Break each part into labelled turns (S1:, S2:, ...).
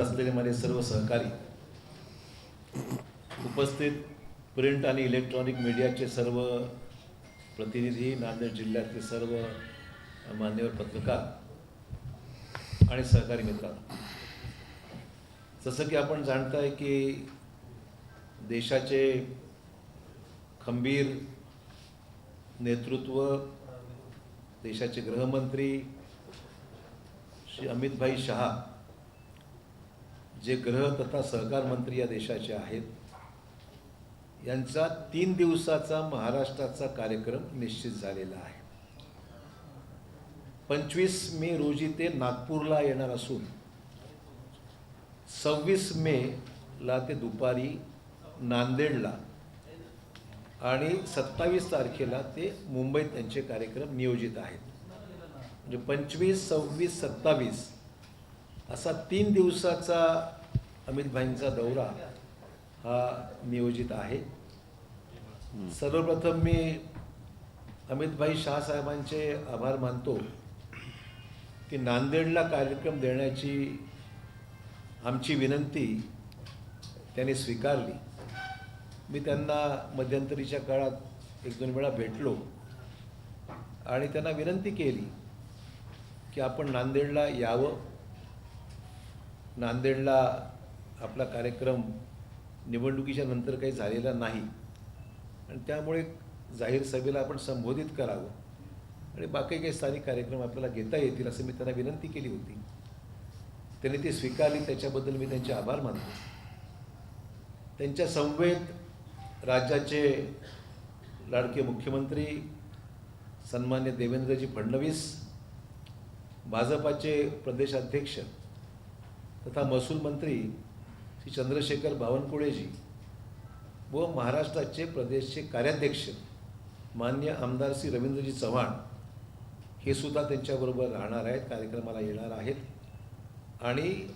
S1: असलेले माझे सर्व सहकारी उपस्थित प्रिंट आणि इलेक्ट्रॉनिक मीडियाचे सर्व प्रतिनिधी नांदेड जिल्ह्यातले सर्व मान्यवर पत्रकार आणि सहकारी मित्रांनो. जसं की आपण जाणताय की देशाचे खंबीर नेतृत्व देशाचे गृहमंत्री श्री अमितभाई शहा जे गृह तथा सहकार मंत्री या देशाचे आहेत यांचा तीन दिवसाचा महाराष्ट्राचा कार्यक्रम निश्चित झालेला आहे. पंचवीस मे रोजी ते नागपूरला येणार असून सव्वीस मे ला ते दुपारी नांदेडला आणि सत्तावीस तारखेला ते मुंबईत त्यांचे कार्यक्रम नियोजित आहेत. म्हणजे पंचवीस सव्वीस सत्तावीस असा तीन दिवसाचा अमितभाईंचा दौरा हा नियोजित आहे. सर्वप्रथम मी अमितभाई शहासाहेबांचे आभार मानतो की नांदेडला कार्यक्रम देण्याची आमची विनंती त्यांनी स्वीकारली. मी त्यांना मध्यंतरीच्या काळात एक दोन वेळा भेटलो आणि त्यांना विनंती केली की आपण नांदेडला यावं. नांदेडला आपला कार्यक्रम निवडणुकीच्या नंतर काही झालेला नाही. आणि त्यामुळे जाहीर सभेला आपण संबोधित करावं. आणि बाकी काही स्थानिक कार्यक्रम आपल्याला घेता येतील असं मी त्यांना विनंती केली होती. त्यांनी ती स्वीकारली त्याच्याबद्दल मी त्यांचे आभार मानतो. त्यांच्या संवेद राज्याचे लाडके मुख्यमंत्री सन्मान्य देवेंद्रजी फडणवीस भाजपाचे प्रदेशाध्यक्ष तथा महसूल मंत्री श्री चंद्रशेखर बावनकुळेजी व महाराष्ट्राचे प्रदेशचे कार्याध्यक्ष मान्य आमदार श्री रवींद्रजी चव्हाण हे सुद्धा त्यांच्याबरोबर राहणार आहेत कार्यक्रमाला येणार आहेत आणि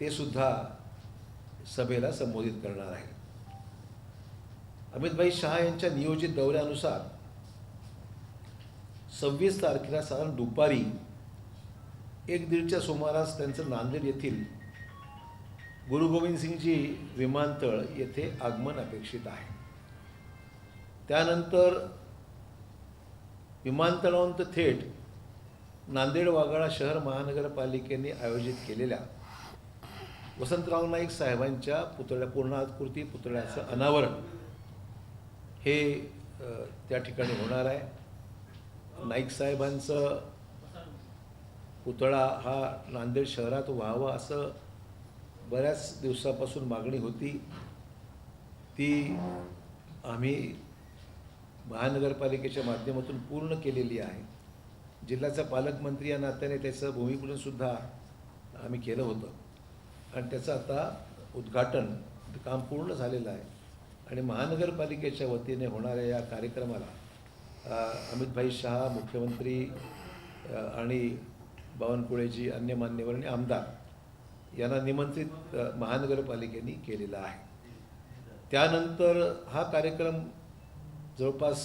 S1: ते सुद्धा सभेला संबोधित करणार आहेत. अमितभाई शहा यांच्या नियोजित दौऱ्यानुसार सव्वीस तारखेला साधारण दुपारी एक दीडच्या सुमारास त्यांचं नांदेड येथील गुरु गोविंदसिंगजी विमानतळ येथे आगमन अपेक्षित आहे. त्यानंतर विमानतळाहून तर थेट नांदेड वाघाळा शहर महानगरपालिकेने आयोजित केलेल्या वसंतराव नाईक साहेबांच्या पुतळ्या पूर्णाकृती पुतळ्याचं अनावरण हे त्या ठिकाणी होणार आहे. नाईक साहेबांचं पुतळा हा नांदेड शहरात व्हावा असं बऱ्याच दिवसापासून मागणी होती. ती आम्ही महानगरपालिकेच्या माध्यमातून पूर्ण केलेली आहे. जिल्ह्याचा पालकमंत्री या नात्याने त्याचं भूमिपूजनसुद्धा आम्ही केलं होतं. आणि त्याचं आता उद्घाटन काम पूर्ण झालेलं आहे. आणि महानगरपालिकेच्या वतीने होणाऱ्या या कार्यक्रमाला अमितभाई शहा मुख्यमंत्री आणि बावनकुळेजी अन्य मान्यवर आणि आमदार यांना निमंत्रित महानगरपालिकेने केलेला आहे. त्यानंतर हा कार्यक्रम जवळपास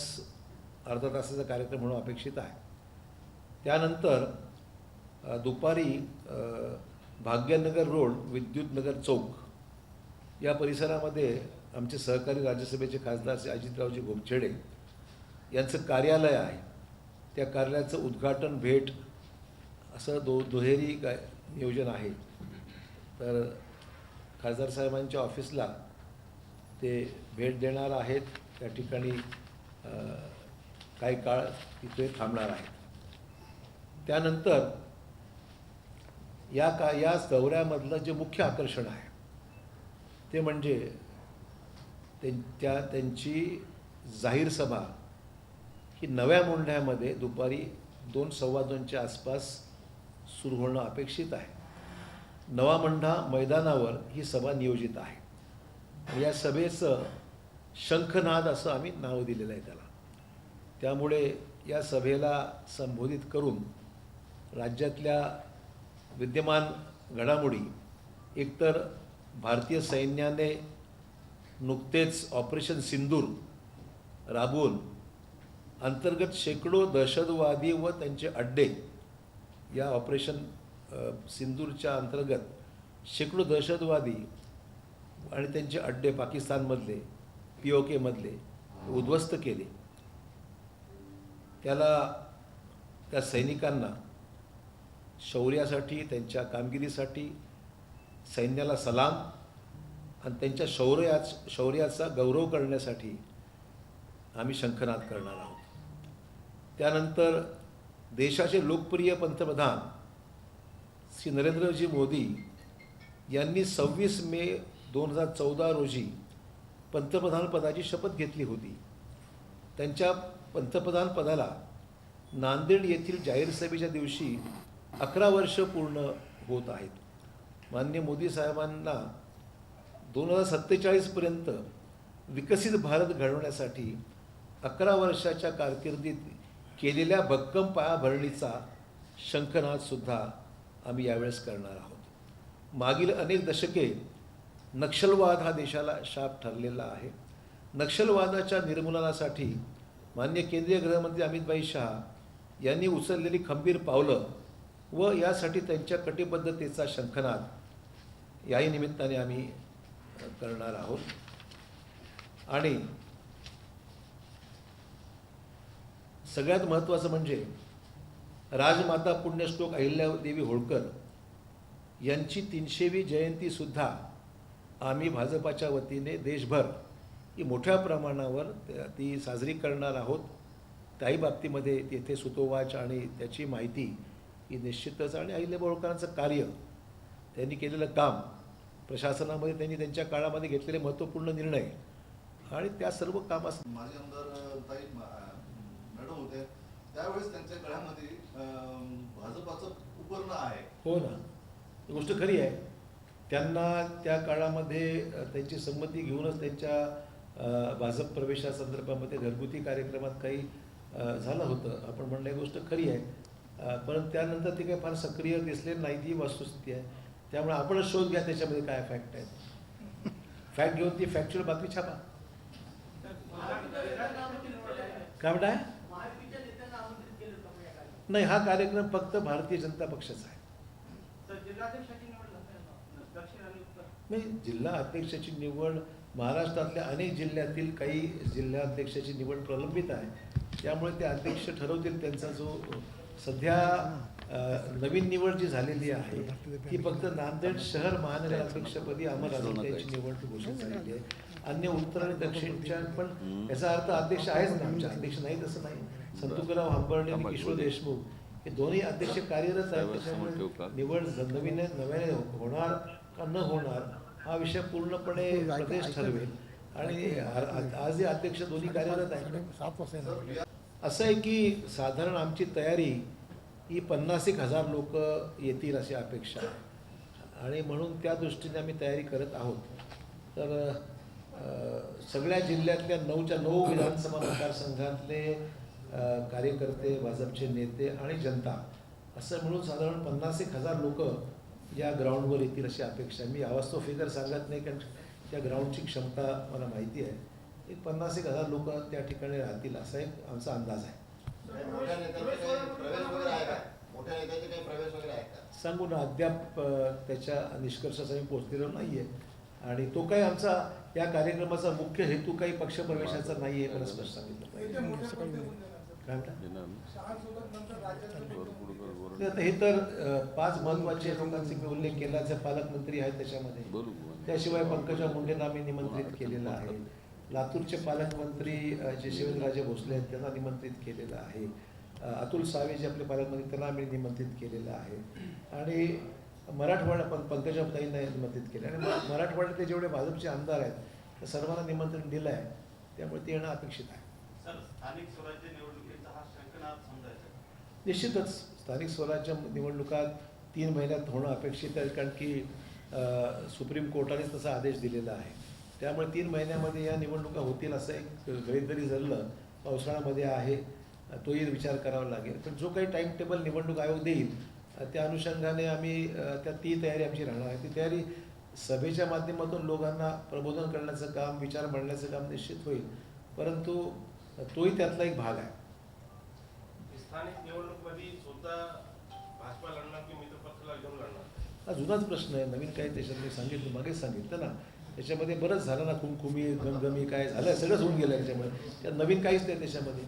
S1: अर्धा तासाचा कार्यक्रम म्हणून अपेक्षित आहे. त्यानंतर दुपारी भाग्यनगर रोड विद्युतनगर चौक या परिसरामध्ये आमचे सहकारी राज्यसभेचे खासदार श्री अजितरावजी घोमछेडे यांचं कार्यालय आहे. त्या कार्यालयाचं उद्घाटन भेट असं दो दुहेरी काय नियोजन आहे. तर खासदार साहेबांच्या ऑफिसला ते भेट देणार आहेत. त्या ठिकाणी काही काळ तिथे थांबणार आहेत. त्यानंतर या का या दौऱ्यामधलं जे मुख्य आकर्षण आहे ते म्हणजे त्यांच्या त्यांची जाहीर सभा ही नव्या मोंढ्यामध्ये दुपारी दोन सव्वा दोनच्या आसपास सुरू होणं अपेक्षित आहे. नवा मंढा मैदानावर ही सभा नियोजित आहे. या सभेचं शंखनाद असं आम्ही नाव दिलेलं आहे त्याला. त्यामुळे या सभेला संबोधित करून राज्यातल्या विद्यमान घडामोडी एकतर भारतीय सैन्याने नुकतेच ऑपरेशन सिंदूर राबवून अंतर्गत शेकडो दहशतवादी व त्यांचे अड्डे या ऑपरेशन सिंदूरच्या अंतर्गत शेकडो दहशतवादी आणि त्यांचे अड्डे पाकिस्तानमधले पी ओ केमधले उद्ध्वस्त केले. त्याला त्या सैनिकांना शौर्यासाठी त्यांच्या कामगिरीसाठी सैन्याला सलाम आणि त्यांच्या शौर्या शौर्याचा गौरव करण्यासाठी आम्ही शंखनाद करणार आहोत. त्यानंतर देशाचे लोकप्रिय पंतप्रधान श्री नरेंद्रजी मोदी यांनी सव्वीस मे दोन हजार चौदा रोजी पंतप्रधानपदाची शपथ घेतली होती. त्यांच्या पंतप्रधानपदाला नांदेड येथील जाहीर सभेच्या दिवशी अकरा वर्ष पूर्ण होत आहेत. मान्य मोदी साहेबांना दोन हजार सत्तेचाळीसपर्यंत विकसित भारत घडवण्यासाठी अकरा वर्षाच्या कारकिर्दीत केलेल्या भक्कम पायाभरणीचा शंखनादसुद्धा आम्ही यावेळेस करणार आहोत. मागील अनेक दशके नक्षलवाद हा देशाला शाप ठरलेला आहे. नक्षलवादाच्या निर्मूलनासाठी मान्य केंद्रीय गृहमंत्री अमितभाई शहा यांनी उचललेली खंबीर पावलं व यासाठी त्यांच्या कटिबद्धतेचा शंखनाद याही निमित्ताने आम्ही करणार आहोत. आणि सगळ्यात महत्त्वाचं म्हणजे राजमाता पुण्यश्लोक अहिल्यादेवी होळकर यांची तीनशेवी जयंतीसुद्धा आम्ही भाजपाच्या वतीने देशभर ही मोठ्या प्रमाणावर ती साजरी करणार आहोत. त्याही बाबतीमध्ये तेथे सुतोवाच आणि त्याची माहिती ही निश्चितच आणि अहिल्या होळकरांचं कार्य त्यांनी केलेलं काम प्रशासनामध्ये त्यांनी त्यांच्या काळामध्ये घेतलेले महत्त्वपूर्ण निर्णय आणि त्या सर्व कामास
S2: माझे आमदार त्यावेळेस त्यांच्या गळ्यामध्ये भाजपाचं उपर्ण आहे.
S1: हो ना. ही गोष्ट खरी आहे. त्यांना त्या काळामध्ये त्यांची संमती घेऊनच त्यांच्या भाजप प्रवेशासंदर्भामध्ये घरगुती कार्यक्रमात काही झालं होतं. आपण म्हणणं ही गोष्ट खरी आहे. परंतु पण त्यानंतर ते काही फार सक्रिय दिसले नाही ती वस्तुस्थिती आहे. त्यामुळे आपणच शोध घ्या त्याच्यामध्ये काय फॅक्ट आहे फॅक्ट घेऊन ती फॅक्च्युअल बातमी छापा. काय म्हणताय
S3: महायुतीच्या नेत्यांना आमंत्रित केलं होतं या कार्यक्रमात.
S1: नाही हा कार्यक्रम फक्त भारतीय जनता पक्षाचा आहे.
S3: तर जिल्हाध्यक्षाची निवड झाली. दक्षिण आणि उत्तर?
S1: नाही जिल्हा अध्यक्षाची निवड महाराष्ट्रातल्या अनेक जिल्ह्यातील काही जिल्हाध्यक्षाची निवड प्रलंबित आहे. त्यामुळे ते अध्यक्ष ठरवतील त्यांचा जो सध्या नवीन निवड जी झालेली आहे ती फक्त नांदेड शहर महानगराध्यक्षपदी अमर यांची निवड घोषित झालेली आहे. अन्य उत्तर आणि दक्षिणच्या पण याचा अर्थ अध्यक्ष आहेच ना आमचे अध्यक्ष नाही तसं नाही. संतुकराव हंबर्डे आणि किशोर देशमुख हे दोन्ही अध्यक्ष कार्यरत आहेत त्याच्यामुळे निवड ज- नवीन नव्याने होणार का न होणार हा विषय पूर्णपणे प्रदेश ठरवेल. आणि आज हे अध्यक्ष दोन्ही कार्यरत आहेत. असं आहे की साधारण आमची तयारी ही पन्नास एक हजार लोक येतील अशी अपेक्षा आहे. आणि म्हणून त्या दृष्टीने आम्ही तयारी करत आहोत. तर सगळ्या जिल्ह्यातल्या नऊच्या नऊ विधानसभा मतदारसंघातले कार्यकर्ते भाजपचे नेते आणि जनता असं म्हणून साधारण पन्नास एक हजार लोक या ग्राउंडवर येतील अशी अपेक्षा आहे. मी अवास्तव फिगर सांगत नाही कारण त्या ग्राउंडची क्षमता मला माहिती आहे. एक पन्नास एक हजार लोक त्या ठिकाणी राहतील असा एक आमचा अंदाज आहे. सांगू ना अद्याप त्याच्या निष्कर्षाचा मी पोचलेलो नाही आहे आणि तो काही आमचा या कार्यक्रमाचा मुख्य हेतू काही पक्षप्रवेशाचा नाही आहे मला स्पष्ट सांगितलं आता हे तर पाच महत्त्वाचे लोकांचे मी उल्लेख केला जे पालकमंत्री आहेत त्याच्यामध्ये. त्याशिवाय पंकजा मुंडेंना आम्ही निमंत्रित केलेलं आहे. लातूरचे पालकमंत्री जे शिवेंद्रराजे भोसले आहेत त्यांना निमंत्रित केलेलं आहे. अतुल सावे जे आपले पालकमंत्री त्यांना आम्ही निमंत्रित केलेलं आहे. आणि मराठवाडा पण पंकजाताईंना निमंत्रित केलं. आणि म- मराठवाड्यातले जेवढे भाजपचे आमदार आहेत त्या सर्वांना निमंत्रण दिलं आहे त्यामुळे ते येणं अपेक्षित आहे
S4: सर स्थानिक स्वराज्य निवडणुकीचा हा शंखनाद समजायचा
S1: निश्चितच स्थानिक स्वराज्य निवडणुका तीन महिन्यात होणं अपेक्षित आहे कारण की सुप्रीम कोर्टानेच तसा आदेश दिलेला आहे. त्यामुळे तीन महिन्यामध्ये या निवडणुका होतील असं एक गृहीत जरी धरलं पावसाळ्यामध्ये आहे तोही विचार करावा लागेल. पण जो काही टाईम टेबल निवडणूक आयोग देईल त्या अनुषंगाने आम्ही त्या ती तयारी आमची राहणार आहे. ती तयारी सभेच्या माध्यमातून लोकांना प्रबोधन करण्याचं काम विचार मांडण्याचं काम निश्चित होईल. परंतु तोही त्यातला एक भाग आहे.
S4: स्थानिक स्वतः भाजपा लढणार की मित्र पक्षाला घेऊन लढणार?
S1: हा जुनाच प्रश्न आहे. नवीन काही त्याच्यात मी सांगितलं मागेच सांगितलं ना. त्याच्यामध्ये बरंच झालं ना कुमकुमी गमगमी काय झालं सगळंच होऊन गेलं त्याच्यामध्ये त्यात नवीन काहीच नाही त्याच्यामध्ये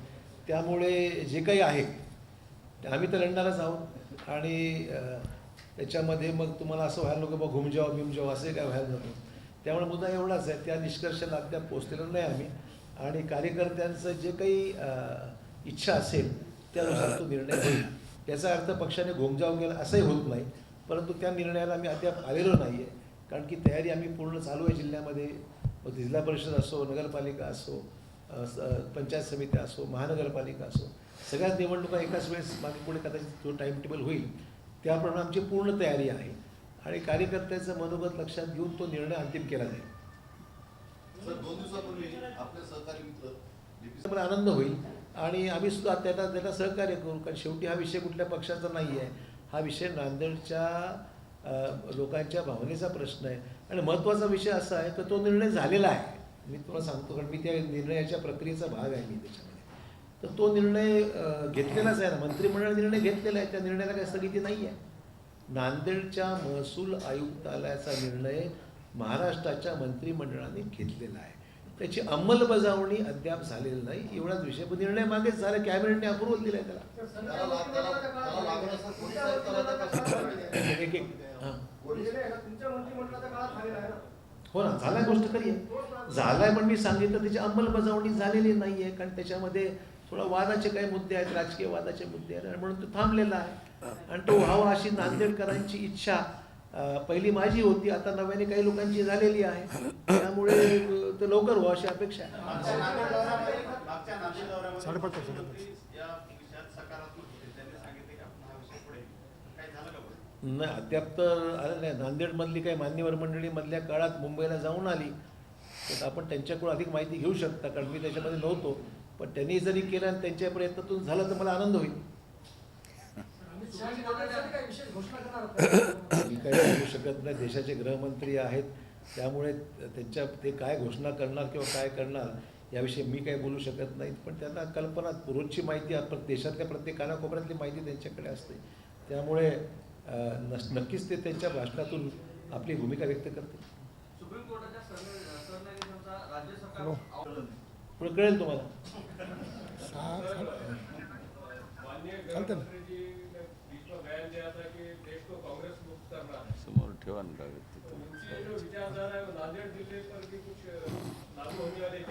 S1: त्यामुळे जे काही आहे ते आम्ही तर लढणारच आहोत. आणि त्याच्यामध्ये मग तुम्हाला असं व्हायला नको बा घुमजाव बिमजाव असे काय व्हायला नको. त्यामुळे मुद्दा एवढाच आहे. त्या निष्कर्षाला अद्याप पोचलेलो नाही आम्ही. आणि कार्यकर्त्यांचं जे काही इच्छा असेल त्यानुसार तो निर्णय होईल. याचा अर्थ पक्षाने घोंगजाव गेला असंही होत नाही. परंतु त्या निर्णयाला आम्ही अद्याप आलेलो नाही आहे कारण की तयारी आम्ही पूर्ण चालू आहे जिल्ह्यामध्ये. मग जिल्हा परिषद असो नगरपालिका असो पंचायत समिती असो महानगरपालिका असो सगळ्याच निवडणुका एकाच वेळेस मागे पुढे कदाचित जो टाईम टेबल होईल त्याप्रमाणे आमची पूर्ण तयारी आहे. आणि कार्यकर्त्याचं मनोगत लक्षात घेऊन तो निर्णय अंतिम केला जाईल. आनंद होईल. आणि आम्ही सुद्धा त्याला त्याला सहकार्य करू कारण शेवटी हा विषय कुठल्या पक्षाचा नाही आहे हा विषय नांदेडच्या लोकांच्या भावनेचा प्रश्न आहे. आणि महत्त्वाचा विषय असा आहे तर तो निर्णय झालेला आहे. मी तुला सांगतो कारण मी त्या निर्णयाच्या प्रक्रियेचा भाग आहे मी त्याच्यामध्ये. तर तो निर्णय घेतलेलाच आहे. ना मंत्रिमंडळ निर्णय घेतलेला आहे त्या निर्णयाला काही स्थगिती नाही आहे नांदेडच्या महसूल आयुक्तालयाचा निर्णय महाराष्ट्राच्या मंत्रिमंडळाने घेतलेला आहे. त्याची अंमलबजावणी अद्याप झालेली नाही. एवढाच विषय. पण निर्णय मागेच झाला. कॅबिनेटने अप्रुव्हल दिलाय त्याला. एक एक. हां.
S3: ना.
S1: हो झालाय गोष्ट खरी आहे. झालाय पण मी सांगितलं त्याची अंमलबजावणी झालेली नाही आहे कारण त्याच्यामध्ये थोडा वादाचे काही मुद्दे आहेत. राजकीय वादाचे मुद्दे आहेत. आणि म्हणून तो थांबलेला आहे. आणि तो व्हावा अशी नांदेडकरांची इच्छा पहिली माझी होती आता नव्याने काही लोकांची झालेली आहे. त्यामुळे ते लवकर व्हावं अशी अपेक्षा
S4: हा
S1: नाही अद्याप तर आलं नाही. नांदेडमधली काही मान्यवर मंडळी मधल्या काळात मुंबईला जाऊन आली. तर आपण त्यांच्याकडून अधिक माहिती घेऊ शकता कारण मी त्याच्यामध्ये नव्हतो. पण त्यांनी जरी केलं आणि त्यांच्या प्रयत्नातून झालं तर मला आनंद होईल
S3: आम्ही शिवाजी महाराजांसाठी काही विशेष घोषणा करणार आहोत
S1: मी काही बोलू शकत नाही. देशाचे गृहमंत्री आहेत. त्यामुळे त्यांच्या ते काय घोषणा करणार किंवा काय करणार याविषयी मी काही बोलू शकत नाही. पण त्यांना कल्पना रोजची माहिती देशातल्या प्रत्येक कानाकोपऱ्यातली माहिती त्यांच्याकडे असते. त्यामुळे नक्कीच ते त्यांच्या भाषणातून आपली भूमिका व्यक्त
S3: सरकार
S5: हो.
S2: कळलं
S1: तुम्हाला.
S5: चालतं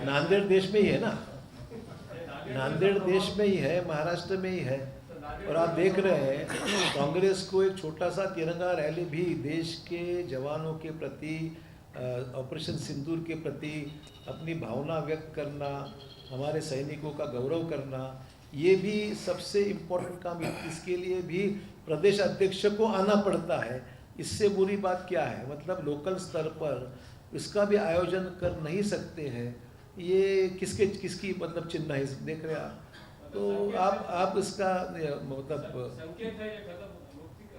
S6: नांदेड़
S1: देश में ही है ना? नांदेड़ देश में ही है, महाराष्ट्र में ही है। और आप देख रहे हैं, कांग्रेस को एक छोटा सा तिरंगा रैली भी देश के जवानों के प्रति ऑपरेशन सिंदूर के प्रति अपनी भावना व्यक्त करना, हमारे सैनिकों का गौरव करना, ये भी सबसे इम्पोर्टेंट काम। इसके लिए भी प्रदेश अध्यक्ष को आना पड़ता है। इससे बुरी बात क्या है? मतलब लोकल स्तर पर इसका भी आयोजन कर नहीं सकते हैं, ये किसके, किसकी मतलब चिन्ह है? देख रहे आप। तो आप आप इसका मतलब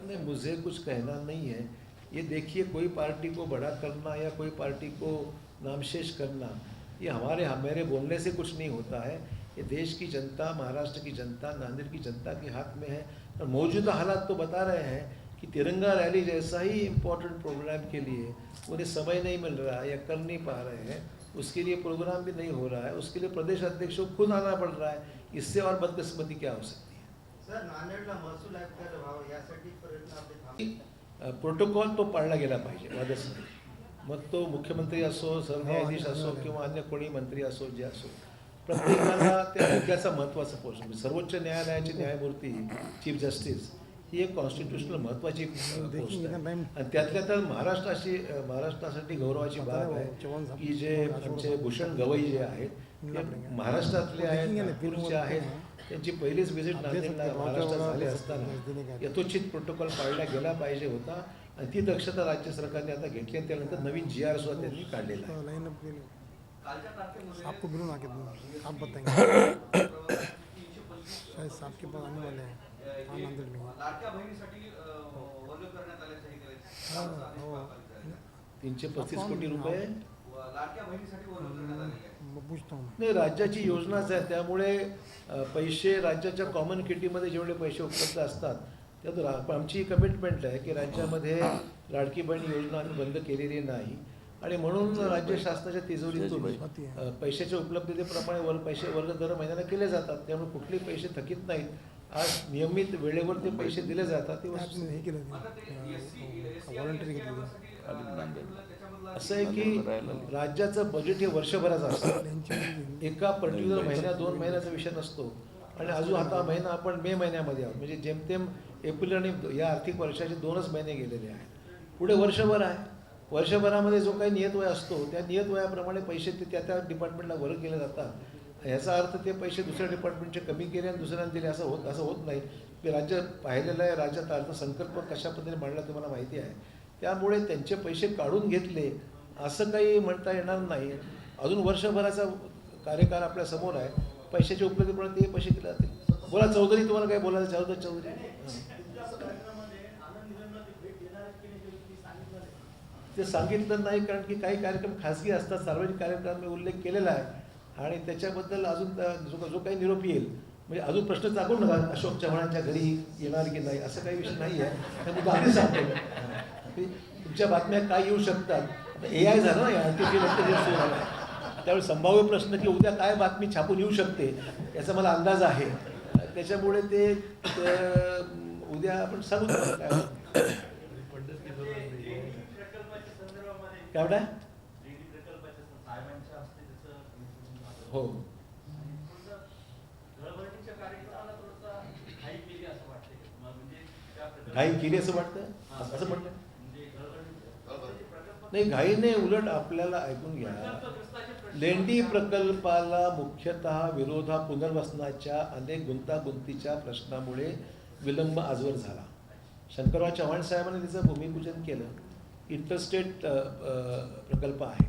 S1: नहीं, मुझे कुछ कहना नहीं है। ये देखिए, कोई पार्टी को बड़ा करना या कोई पार्टी को नामशेष करना, ये हमारे हमारे बोलने से कुछ नहीं होता है। ये देश की जनता, महाराष्ट्र की जनता, नांदेड़ की जनता के हाथ में है। और मौजूदा हालात तो बता रहे हैं तिरंगा रैली जैसा ही इम्पोर्टेंट प्रोग्राम के लिए उन्हें समय नहीं मिल रहा है या कर नहीं पा रहे हैं उसके लिए प्रोग्राम भी नहीं हो रहा है उसके लिए प्रदेश अध्यक्ष को खुद आना पड़ रहा है इससे और बदकिस्मती क्या हो सकती है?
S3: सर नांदेडला महसूल आयुक्त व्हावं यासाठी प्रयत्न आपले थांबले
S1: प्रोटोकॉल तो पाळला गेला पाहिजे नाही मग तो मुख्यमंत्री असो सरन्यायाधीश असो किंवा अन्य कोणी मंत्री असो जे असो. प्रत्येकाला त्या मुद्द्याचा महत्त्वाचा पोस्ट सर्वोच्च न्यायालयाचे न्यायमूर्ती चीफ जस्टिस ही एक कॉन्स्टिट्युशनल महत्त्वाची पोस्ट आहे आणि त्यातल्या त्यात महाराष्ट्राशी महाराष्ट्रासाठी गौरवाची बाब आहे की जे आमचे भूषण गवई जे आहेत ते महाराष्ट्रातले आहेत नागपूरचे आहेत त्यांची पहिलीच व्हिजिट नांदेडला महाराष्ट्रात झाली असताना यथोचित प्रोटोकॉल पाळला गेला पाहिजे होता आणि ती दक्षता राज्य सरकारने आता घेतली आणि त्यानंतर नवीन जी आर सुद्धा त्यांनी काढलेला
S5: आपको
S3: तीनशे
S5: हैं हाँ.
S1: तीनशे पस्तीस कोटी रुपये? नाही राज्याची योजनाच आहे. त्यामुळे पैसे राज्याच्या कॉमन किटीमध्ये जेवढे पैसे उपलब्ध असतात त्यात आमची कमिटमेंट आहे की राज्यामध्ये लाडकी बहीण योजना आम्ही बंद केलेली नाही. आणि म्हणून राज्य शासनाच्या तिजोरीतून पैशाच्या उपलब्धतेप्रमाणे वर पैसे वर्ग दर महिन्याला केले जातात. त्यामुळे कुठलेही पैसे थकीत नाहीत. आज नियमित वेळेवर ते पैसे दिले जातात
S5: हे केलं घेतली
S1: असं आहे की राज्याचं बजेट हे वर्षभराचं असतं. एका पर्टिक्युलर महिन्या दोन महिन्याचा विषय नसतो. आणि अजून आता महिना आपण मे महिन्यामध्ये आहोत. म्हणजे जेमतेम एप्रिल आणि या आर्थिक वर्षाचे दोनच महिने गेलेले आहेत. पुढे वर्षभर आहे. वर्षभरामध्ये जो काही नियत वय असतो त्या नियत वयाप्रमाणे पैसे ते त्या त्या डिपार्टमेंटला वर्ग केले जातात. ह्याचा अर्थ ते पैसे दुसऱ्या डिपार्टमेंटचे कमी केले आणि दुसऱ्यांना दिले. असं होत असं होत नाही. मी राज्य पाहिलेलं आहे. राज्यात अर्थसंकल्प कशा पद्धतीने मांडला तुम्हाला माहिती आहे. त्यामुळे त्यांचे पैसे काढून घेतले असं काही म्हणता येणार नाही. अजून वर्षभराचा कार्यकाळ आपल्यासमोर आहे. पैशाची उपलब्धीप्रमाणे ते पैसे दिले जातील. बोला चौधरी तुम्हाला काय बोलायचं? चौधरी चौधरी. ते सांगितलं नाही कारण की काही कार्यक्रम खासगी असतात. सार्वजनिक कार्यक्रमांनी उल्लेख केलेला आहे. आणि त्याच्याबद्दल अजून जो जो काही निरोप येईल म्हणजे अजून प्रश्न चाकू नका अशोक चव्हाणांच्या घरी येणार की नाही असं काही विषय नाही आहे तर मी आधी सांगतो तुमच्या बातम्या काय येऊ शकतात? आता ए आय झालं ना आर्टिफिशियल इंटेलिजन्स झालं. त्यावेळी संभाव्य प्रश्न की उद्या काय बातमी छापून येऊ शकते याचा मला अंदाज आहे. त्याच्यामुळे ते उद्या आपण सांगू काय काय म्हणताय?
S4: DD प्रकल्पाच्या साहेबांच्या हस्ते त्याचं
S1: हो.
S4: घाई केली असं वाटतंय मला म्हणजे
S1: असं वाटतं
S4: हां,
S1: असं म्हणतं
S4: म्हणजे
S1: नाही घाई नाही उलट आपल्याला ऐकून घ्या. लेंडी प्रकल्पाला मुख्यतः विरोधा पुनर्वसनाच्या अनेक गुंतागुंतीच्या प्रश्नामुळे विलंब आजवर झाला. शंकरराव चव्हाण साहेबांनी त्याचं भूमिपूजन केलं. इंटरस्टेट प्रकल्प आहे.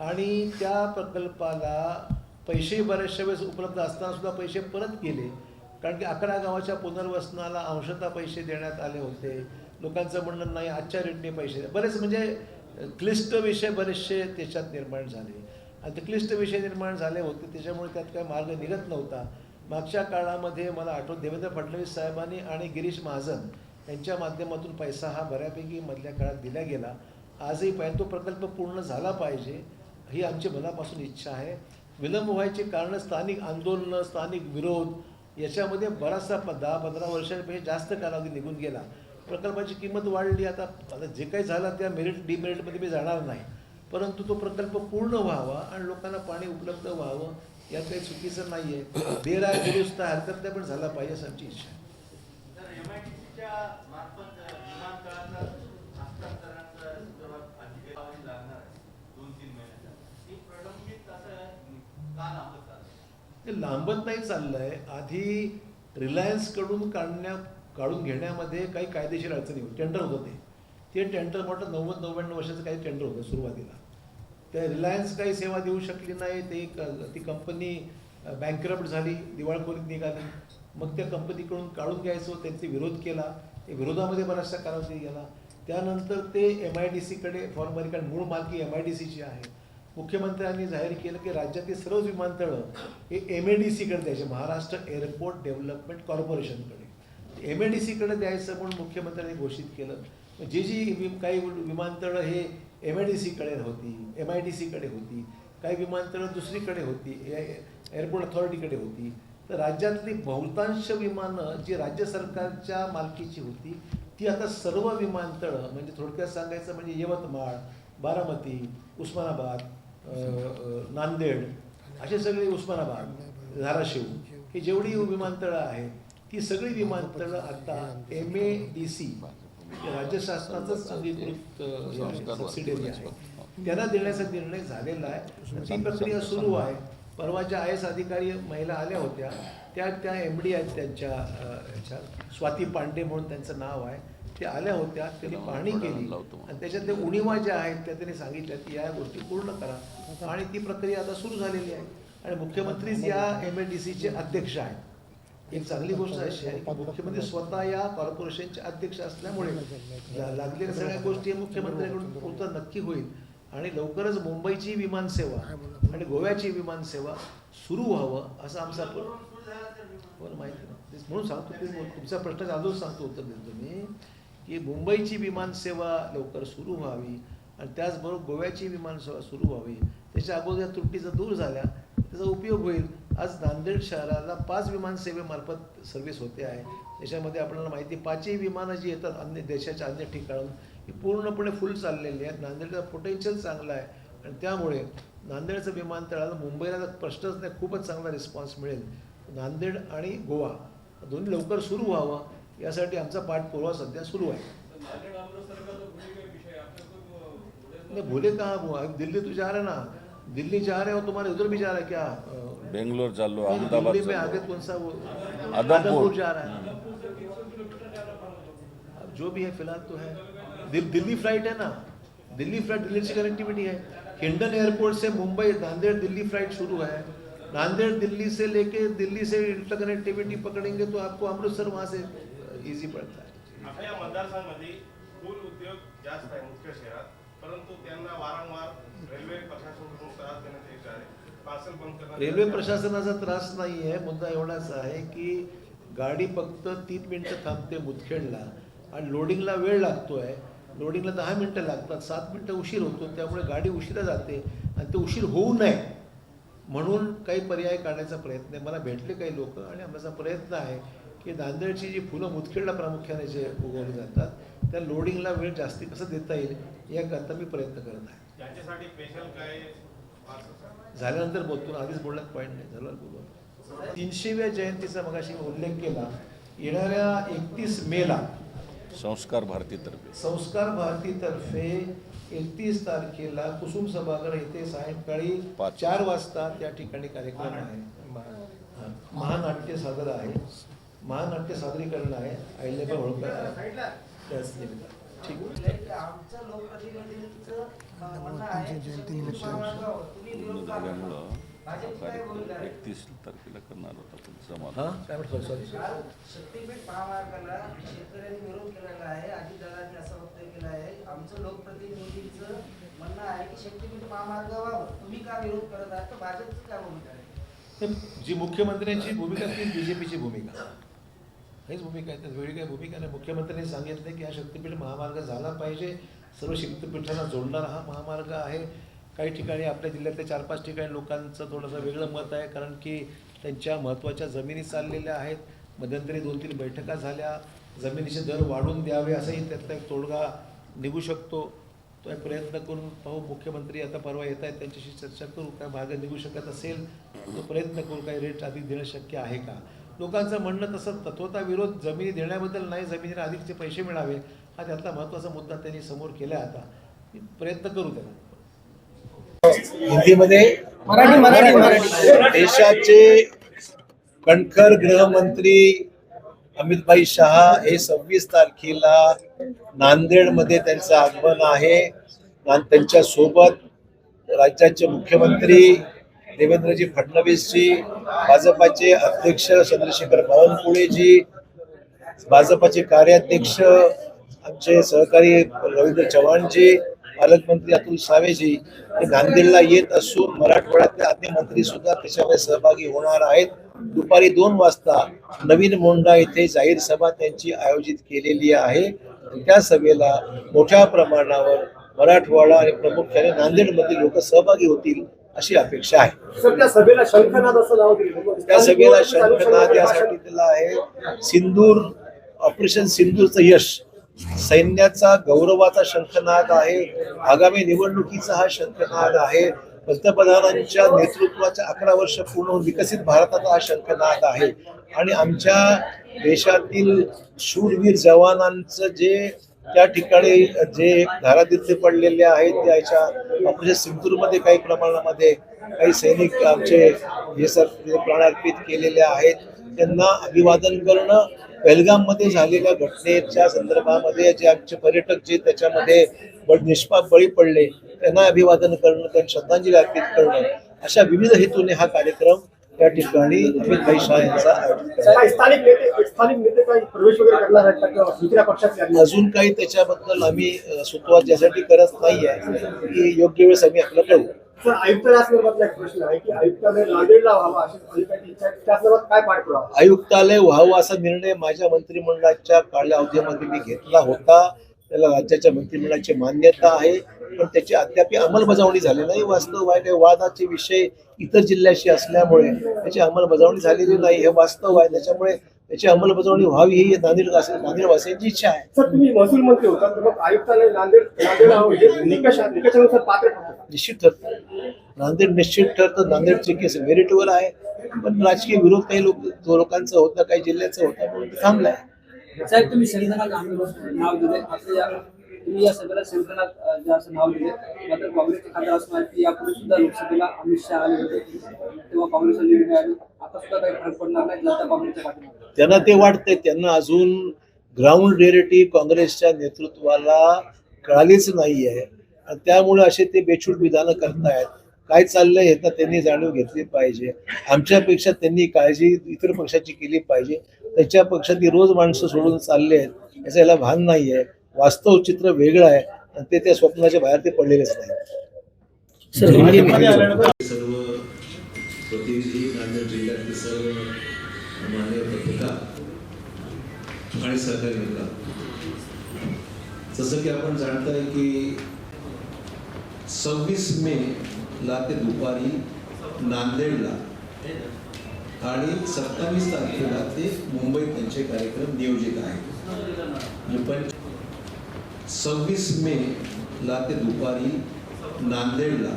S1: आणि त्या प्रकल्पाला पैसेही बऱ्याचशा वेळेस उपलब्ध असताना सुद्धा पैसे परत गेले. कारण की अकरा गावाच्या पुनर्वसनाला अंशतः पैसे देण्यात आले होते. लोकांचं म्हणणं नाही आजच्या रेटने पैसे बरेच म्हणजे क्लिष्ट विषय बरेचसे त्याच्यात निर्माण झाले. आणि ते क्लिष्ट विषय निर्माण झाले होते त्याच्यामुळे त्यात काही मार्ग निघत नव्हता. मागच्या काळामध्ये मला आठवत देवेंद्र फडणवीस साहेबांनी आणि गिरीश महाजन यांच्या माध्यमातून पैसा हा बऱ्यापैकी मधल्या काळात दिला गेला. आजही पाहिजे तो प्रकल्प पूर्ण झाला पाहिजे ही आमची मनापासून इच्छा आहे. विलंब व्हायचे कारण स्थानिक आंदोलनं स्थानिक विरोध याच्यामध्ये बराचसा प दहा पंधरा वर्षांपेक्षा जास्त कालावधी निघून गेला. प्रकल्पाची किंमत वाढली. आता आता जे काही झालं त्या मेरिट डिमेरिटमध्ये मी जाणार नाही. परंतु तो प्रकल्प पूर्ण व्हावा आणि लोकांना पाणी उपलब्ध व्हावं यात काही चुकीचं नाही आहे देर आहे दुरुस्त हरकत नाही पण झाला पाहिजे आमची इच्छा आहे
S4: तर एमआयडीसीच्या मार्फत विमानतळाचा हस्तांतरणाचा संदर्भात अधिकारी लागणार आहे दोन तीन महिन्याचा ती प्रलंबित असं का लांबत हे
S1: ते लांबत नाही चाललंय. आधी रिलायन्सकडून काढण्या काढून घेण्यामध्ये काही कायदेशीर अडचणी होती टेंडर होत ते. ते टेंडर मोठं नव्वद नव्याण्णव वर्षाचं काही टेंडर होतं सुरुवातीला. त्या रिलायन्स काही सेवा देऊ शकली नाही. ते क- ती कंपनी बँकरप्ट झाली दिवाळखोरीत निघाली. मग त्या कंपनीकडून काढून घ्यायचं. त्यांचा विरोध केला. ते विरोधामध्ये बराचसा कालावधी गेला त्यानंतर ते एम आय डी सीकडे फॉर्मली कारण मूळ मालकी एम आय डी सीची आहे. मुख्यमंत्र्यांनी जाहीर केलं की राज्यातील सर्व विमानतळं हे एम ए डी सीकडे द्यायचे. महाराष्ट्र एअरपोर्ट डेव्हलपमेंट कॉर्पोरेशनकडे. एम ए डी सीकडे द्यायचं म्हणून मुख्यमंत्र्यांनी घोषित केलं. जे जी वि- काही विमानतळं हे एम आय डी सीकडे होती एम आय डी सीकडे होती काही विमानतळं दुसरीकडे होती ए- एअरपोर्ट अथॉरिटीकडे होती तर राज्यातली बहुतांश विमानं जी राज्य सरकारच्या मालकीची होती ती आता सर्व विमानतळं म्हणजे थोडक्यात सांगायचं म्हणजे यवतमाळ बारामती उस्मानाबाद नांदेड असे सगळे उस्मानाबाद धाराशिव ही जेवढी विमानतळं आहेत ती सगळी विमानतळं आता एम ए डी सी राज्य शासनाचंच अधिकृत सबसिडियरी आहे. त्यांना देण्याचा निर्णय झालेला आहे. ती प्रक्रिया सुरू आहे. परवाच्या आय एस अधिकारी महिला आल्या होत्या त्या त्या एम डी आहेत त्यांच्या ह्याच्यात. स्वाती पांडे म्हणून त्यांचं नाव आहे. ते आल्या होत्या त्यांनी पाहणी केली. आणि त्याच्यातल्या उणीवा ज्या आहेत त्या त्यांनी सांगितल्या की या गोष्टी पूर्ण करा. आणि ती प्रक्रिया आता सुरू झालेली आहे. आणि मुख्यमंत्रीच या एम एल डी सीचे अध्यक्ष आहेत एक चांगली गोष्ट अशी आहे की मुख्यमंत्री स्वतः या कॉर्पोरेशनचे अध्यक्ष असल्यामुळे लागलेल्या सगळ्या गोष्टी मुख्यमंत्र्यांकडून पूर्ण नक्की होईल. आणि लवकरच मुंबईची विमानसेवा आणि गोव्याची विमानसेवा सुरू व्हावं असं आमचा मला माहिती नाही. म्हणून सांगतो ते तुमच्या प्रश्नाच्या अजून सांगतो उत्तर देतो मी की मुंबईची विमानसेवा लवकर सुरू व्हावी आणि त्याचबरोबर गोव्याची विमानसेवा सुरू व्हावी. त्याच्या अगोदर त्रुटीचा दूर झाल्या त्याचा उपयोग होईल. आज नांदेड शहराला पाच विमानसेवेमार्फत सर्व्हिस होते आहे. त्याच्यामध्ये आपल्याला माहिती पाचही विमानं जी येतात अन्य देशाच्या अन्य ठिकाणून ही पूर्णपणे फुल चाललेली आहेत. नांदेडचा पोटेन्शियल चांगला आहे. आणि त्यामुळे नांदेडचं विमानतळाला मुंबईला तर प्रश्नच नाही खूपच चांगला रिस्पॉन्स मिळेल. नांदेड आणि गोवा दोन्ही लवकर सुरू व्हावं यासाठी आमचा पाठपुरावा सध्या सुरू आहे. नहीं भूले कहाँ दिल्ली तो जा रहे ना. दिल्ली जा रहे हो तुम्हारे उधर भी जा रहा क्या?
S7: बेंगलोर चालू
S1: नहीं,
S7: अहमदाबाद
S1: में आगे कौन सा वो?
S7: आदमपुर।
S1: जा रहा है। जो भी है फिलहाल तो है। दिल, दिल्ली फ्लाइट है ना? दिल्ली फ्लाइट दिल्ली से कनेक्टिविटी है। हिंडन एयरपोर्ट से मुंबई नांदेड़ दिल्ली फ्लाइट शुरू है। नांदेड़ दिल्ली से लेके दिल्ली से इंटर कनेक्टिविटी पकड़ेंगे तो आपको अमृतसर वहाँ से इजी पड़ता है।
S8: आपल्या या मतदारसंघामध्ये फूल उद्योग जास्त आहे मुख्य शहरात परंतु त्यांना वारंवार रेल्वे प्रशासनाकडून त्रास देण्यात येत आहे. पार्सल बंद करण्यात
S1: रेल्वे. प्रशासनाचा त्रास नाही आहे मुद्दा एवढाच आहे की गाडी फक्त तीन मिनटं थांबते मुदखेडला. आणि लोडिंगला वेळ लागतो आहे लोडिंगला दहा मिनटं लागतात. सात मिनटं उशीर होतो. त्यामुळे गाडी उशिरा जाते आणि ते उशीर होऊ नये. म्हणून काही पर्याय काढण्याचा प्रयत्न आहे. मला भेटले काही लोक आणि आमचा प्रयत्न आहे की नांदेडची जी फुलं मुदखेडला प्रामुख्याने जे उगवली जातात त्या लोडिंगला वेळ जास्ती कसं देता येईल याकरता मी प्रयत्न करत आहे? झाल्यानंतर बोलतो. ना आधीच बोलण्यात पॉईंट नाही. झालं बोलू. तीनशेव्या जयंतीचा मगाशी मी उल्लेख केला. येणाऱ्या एकतीस मेला
S7: संस्कार भारतीतर्फे
S1: संस्कार भारतीतर्फे एकतीस तारखेला कुसुम सभागृह येथे सायंकाळी
S7: पाच.
S1: चार वाजता त्या ठिकाणी कार्यक्रम आहे. महानाट्य सादर आहे महानाट्य सादरीकरण आहे अहिल्याबाई होळकर त्याच निमित्त. ठीक आहे
S9: आमचं लोकप्रतिनिधींचं म्हणणं आहे की
S5: जयंतीनिमित्त
S9: महामार्गावर तुम्ही
S7: पूर्ण
S9: विरोध का
S7: झाल्यामुळं एकतीस तारखेला करणार होता पण जमा
S1: हां? काय म्हणतो सॉरी
S9: शक्तीपीठ महामार्गाला शेतकऱ्यांनी विरोध केलेला आहे. अजितदादांनी असं वक्तव्य केलं आहे. आमचं लोकप्रतिनिधींचं म्हणणं आहे की शक्तीपीठ महामार्ग व्हावं तुम्ही का विरोध करत आहात? तर भाजपची काय भूमिका आहे?
S1: तर जी मुख्यमंत्र्यांची भूमिका ती बी जे पीची भूमिका. हेच भूमिका आहे त्यात वेगळी काही भूमिका नाही. मुख्यमंत्र्यांनी सांगितलं की हा शक्तीपीठ महामार्ग झाला पाहिजे. सर्व शक्तीपीठांना जोडणारा हा महामार्ग आहे. काही ठिकाणी आपल्या जिल्ह्यातल्या चार पाच ठिकाणी लोकांचं थोडंसं वेगळं मत आहे कारण की त्यांच्या महत्त्वाच्या जमिनी चाललेल्या आहेत. मध्यंतरी दोन तीन बैठका झाल्या. जमिनीचे दर वाढून द्यावे असंही त्यातला एक तोडगा निघू शकतो. तो एक प्रयत्न करून पाहू. मुख्यमंत्री आता परवा येत आहेत त्यांच्याशी चर्चा करू. काय मार्ग निघू शकत असेल तो प्रयत्न करू. काही रेट अधिक देणं शक्य आहे का? लोकांचं म्हणणं तसं तत्वता विरोध जमिनी देण्याबद्दल नाही जमिनीला अधिकचे पैसे मिळावे. हा त्यातला महत्त्वाचा मुद्दा त्यांनी समोर केला आता. प्रयत्न करू त्याला.
S10: हिंदीमध्ये
S5: मराठी मराठी मराठी.
S10: देशाचे कणखर गृहमंत्री अमितभाई शहा हे सव्वीस तारखेला नांदेडमध्ये त्यांचं आगमन आहे. त्यांच्यासोबत राज्याचे मुख्यमंत्री देवेंद्रजी फडणवीसजी भाजपाचे अध्यक्ष चंद्रशेखर बावनकुळेजी भाजपाचे कार्याध्यक्ष आमचे सहकारी रवींद्र चव्हाणजी पालकमंत्री अतुल सावेजी हे नांदेडला येत असून मराठवाड्यातले अन्य मंत्री सुद्धा त्याच्यामध्ये सहभागी होणार आहेत. दुपारी दोन वाजता नवीन मोंढा येथे जाहीर सभा त्यांची आयोजित केलेली आहे. त्या सभेला मोठ्या प्रमाणावर मराठवाडा आणि प्रामुख्याने नांदेडमधील लोक सहभागी होतील अशी अपेक्षा आहे.
S3: त्या सभेला शंखनाद
S10: यासाठी दिला आहे. सिंदूर ऑपरेशन सिंदूरचं यश. सैन्याचा गौरवाचा शंखनाद आहे. आगामी निवडणुकीचा हा शंखनाद आहे. पंतप्रधानांच्या नेतृत्वाच्या अकरा वर्ष पूर्ण होऊन विकसित भारताचा हा शंखनाद आहे. आणि आमच्या देशातील शूरवीर जवानांचं जे त्या ठिकाणी जे धारातीर्थी पडलेले आहेत त्याच्या ऑपरेशन सिंधूरमध्ये काही प्रमाणामध्ये काही सैनिक आमचे हे सर प्राणार्पित केलेले आहेत त्यांना अभिवादन करणं पहलगाममध्ये झालेल्या घटनेच्या संदर्भामध्ये जे आमचे पर्यटक जे त्याच्यामध्ये निष्पाप बळी पडले त्यांना अभिवादन करणं त्यांना श्रद्धांजली अर्पित करणं अशा विविध हेतूने हा कार्यक्रम त्या ठिकाणी अमित भाई शाह यांचा? अजून काही त्याच्याबद्दल आम्ही सुतवाद यासाठी करत नाही आहे की योग्य वेळेस आम्ही आपलं करू.
S3: सर आयुक्तालय
S10: आयुक्तालय व्हावं असा निर्णय माझ्या मंत्रिमंडळाच्या काळ्या अवधीमध्ये मी घेतला होता. त्याला राज्याच्या मंत्रिमंडळाची मान्यता आहे. पण त्याची अद्याप अंमलबजावणी झाली नाही. वास्तव आहे काही वादाचे विषय इतर जिल्ह्याशी असल्यामुळे त्याची अंमलबजावणी झालेली नाही. हे वास्तव आहे. त्याच्यामुळे त्याची अंमलबजावणी व्हावी ही नांदेड नांदेडवासियांची इच्छा आहे.
S3: सर तुम्ही महसूल मंत्री होता तर मग आयुक्तालय नांदेड नांदेड निकष निकषानुसार पात्र
S10: निश्चित ठरतं. नांदेड निश्चित ठरतं. नांदेडचे केस मेरिटवर आहे. पण राजकीय विरोध काही लोक जो लोकांचा होता काही जिल्ह्याचं होता म्हणून थांबलाय.
S5: साहेब तुम्ही आंदोलन नाव दिले तुम्ही या सगळ्या शंकरनाथ अं, जे असं नाव लिहिले मात्र काँग्रेसचे खासदार असं माहिती की यापूर्वी सुद्धा लोकसभेला अमित शहा आले होते. तेव्हा काँग्रेसला लीड मिळाली आता सुद्धा काही फरक पडणार नाही जनता काँग्रेसच्या पाठीमागे.
S10: त्यांना ते वाटतंय त्यांना अजून ग्राउंड रिअलिटी काँग्रेसच्या नेतृत्वाला कळालीच नाही आहे आणि त्यामुळे असे ते बेछूट विधानं करतायत. काय चाललंय हे तर त्यांनी जाणीव घेतली पाहिजे. आमच्यापेक्षा त्यांनी काळजी इतर पक्षाची केली पाहिजे. त्याच्या पक्षात रोज माणसं सोडून चालले आहेत याचं याला भान नाही आहे वास्तव चित्र वेगळं आहे आणि ते त्या स्वप्नाच्या बाहेर ते पडलेलेच नाही.
S1: सर्व प्रतिनिधी नांदेड जिल्ह्यातले सर्व मान्य पत्रकार आणि सहकारी मित्र. जसं की आपण जाणताय की सव्वीस मे ला ते दुपारी नांदेडला आणि सत्तावीस तारखेला ते मुंबईत त्यांचे कार्यक्रम नियोजित आहेत. म्हणजे सव्वीस मे ला ते दुपारी नांदेडला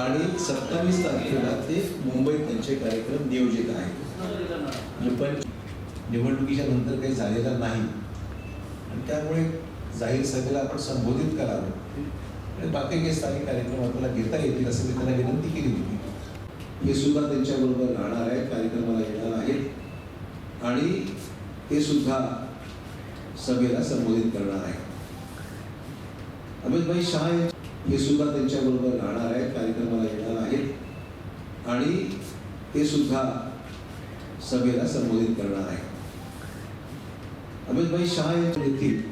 S1: आणि सत्तावीस तारखेला ते मुंबईत त्यांचे कार्यक्रम नियोजित आहेत. म्हणजे पण निवडणुकीच्या नंतर काही झालेला नाही. आणि त्यामुळे जाहीर सभेला आपण संबोधित करावं. आणि बाकी काही स्थानिक कार्यक्रम आपल्याला घेता येतील असं मी त्यांना विनंती केली होती. हे सुद्धा त्यांच्याबरोबर राहणार आहेत कार्यक्रमाला येणार आहेत. आणि ते सुद्धा सभेला संबोधित करणार आहेत अमितभाई शहा हे- सुद्धा त्यांच्याबरोबर राहणार आहेत कार्यक्रमाला येणार आहेत. आणि ते सुद्धा सभेला संबोधित करणार आहेत. अमितभाई शहा येथील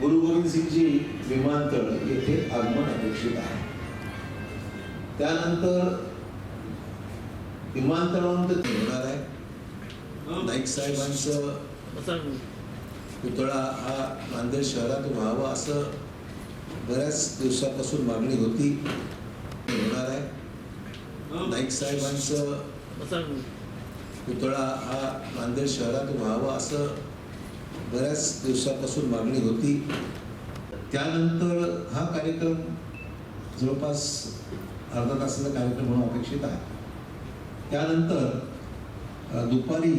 S1: गुरु गोविंद सिंगजी विमानतळ येथे आगमन अपेक्षित आहे. त्यानंतर विमानतळानंतर ते होणार आहे नाईक साहेबांचं पुतळा हा नांदेड शहरात व्हावा असं बऱ्याच दिवसापासून मागणी होती. होणार आहे. नाईक साहेबांचं पुतळा हा नांदेड शहरात व्हावा असं बऱ्याच दिवसापासून मागणी होती. त्यानंतर हा कार्यक्रम जवळपास अर्धा तासाचा कार्यक्रम म्हणून अपेक्षित आहे. त्यानंतर दुपारी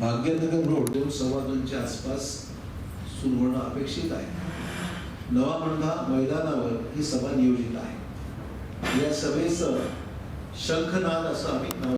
S1: भाग्यनगर रोड दोन सव्वा दोनच्या आसपास सुरू होणं अपेक्षित आहे. नवामंडा मैदानावर ही सभा नियोजित आहे. या सभेचं शंखनाद असं आम्ही नाव